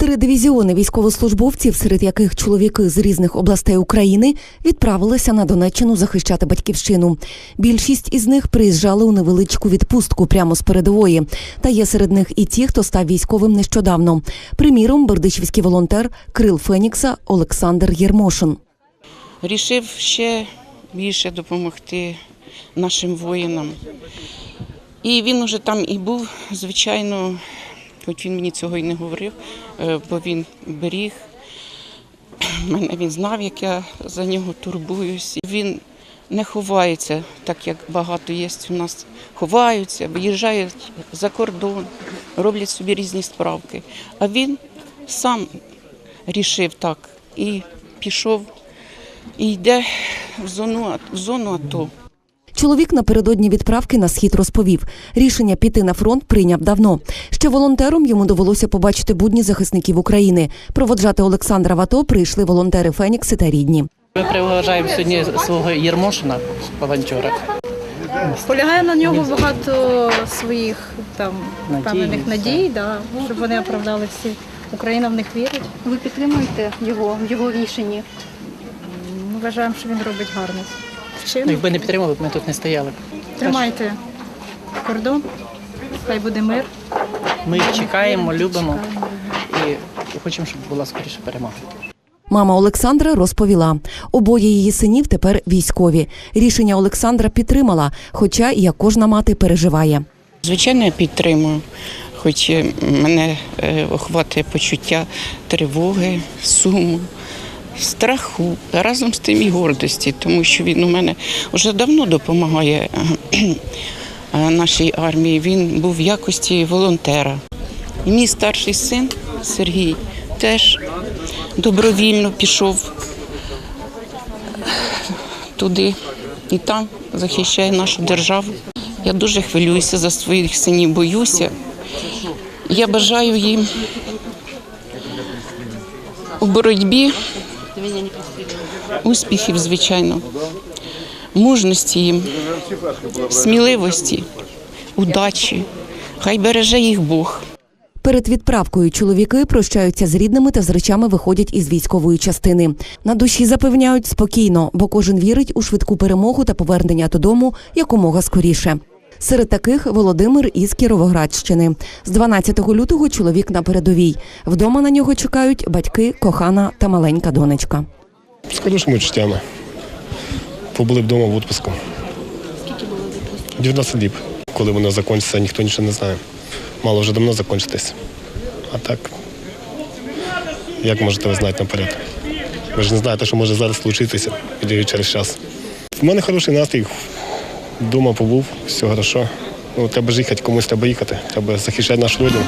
Три дивізіони військовослужбовців, серед яких чоловіки з різних областей України, відправилися на Донеччину захищати батьківщину. Більшість із них приїжджали у невеличку відпустку прямо з передової. Та є серед них і ті, хто став військовим нещодавно. Приміром, бердичівський волонтер Крил Фенікса Олександр Єрмошин. Рішив ще більше допомогти нашим воїнам. І він уже там і був, звичайно, хоч він мені цього і не говорив, бо він беріг. Мене він знав, як я за нього турбуюсь. Він не ховається, так як багато є у нас. Ховаються, виїжджають за кордон, роблять собі різні справки. А він сам рішив так і пішов і йде в зону, в зону АТО. Чоловік напередодні відправки на схід розповів, рішення піти на фронт прийняв давно. Ще волонтером йому довелося побачити будні захисників України. Проводжати Олександра в АТО прийшли волонтери Фенікси та рідні. Ми приважаємо сьогодні свого Єрмошина, волонтера. Полягає на нього багато своїх там все. надій, да, щоб вони оправдали всі. Україна в них вірить. Ви підтримуєте його в його рішенні? Ми вважаємо, що він робить гарно. Ну, Якби не підтримали, б ми тут не стояли. Тримайте кордон, хай буде мир. Ми їх чекаємо, любимо і хочемо, щоб була скоріше перемога. Мама Олександра розповіла, обоє її синів тепер військові. Рішення Олександра підтримала, хоча, як кожна мати, переживає. Звичайно, я підтримую, хоч е, мене е, охватує почуття тривоги, суму, страху, разом з тим і гордості, тому що він у мене вже давно допомагає е, е, нашій армії. Він був в якості волонтера. Мій старший син Сергій теж добровільно пішов туди і там захищає нашу державу. Я дуже хвилююся за своїх синів, боюся. Я бажаю їм у боротьбі успіхів, звичайно, мужності їм, сміливості, удачі. Хай береже їх Бог. Перед відправкою чоловіки прощаються з рідними та з речами виходять із військової частини. На душі запевняють спокійно, бо кожен вірить у швидку перемогу та повернення додому якомога скоріше. Серед таких Володимир із Кіровоградщини. З 12 лютого чоловік на передовій. Вдома на нього чекають батьки, кохана та маленька донечка. З хорошими відчуттями. Побули вдома в відпуску. Скільки було відпуску? 90 діб. Коли воно закінчиться, ніхто нічого не знає. Мало вже давно закінчитись. А так, як можете ви знати наперед? Ви ж не знаєте, що може зараз случитися через час. У мене хороший настрій. Вдома побув, все добре. Ну, треба ж їхати, комусь треба їхати. Треба захищати нашу родину.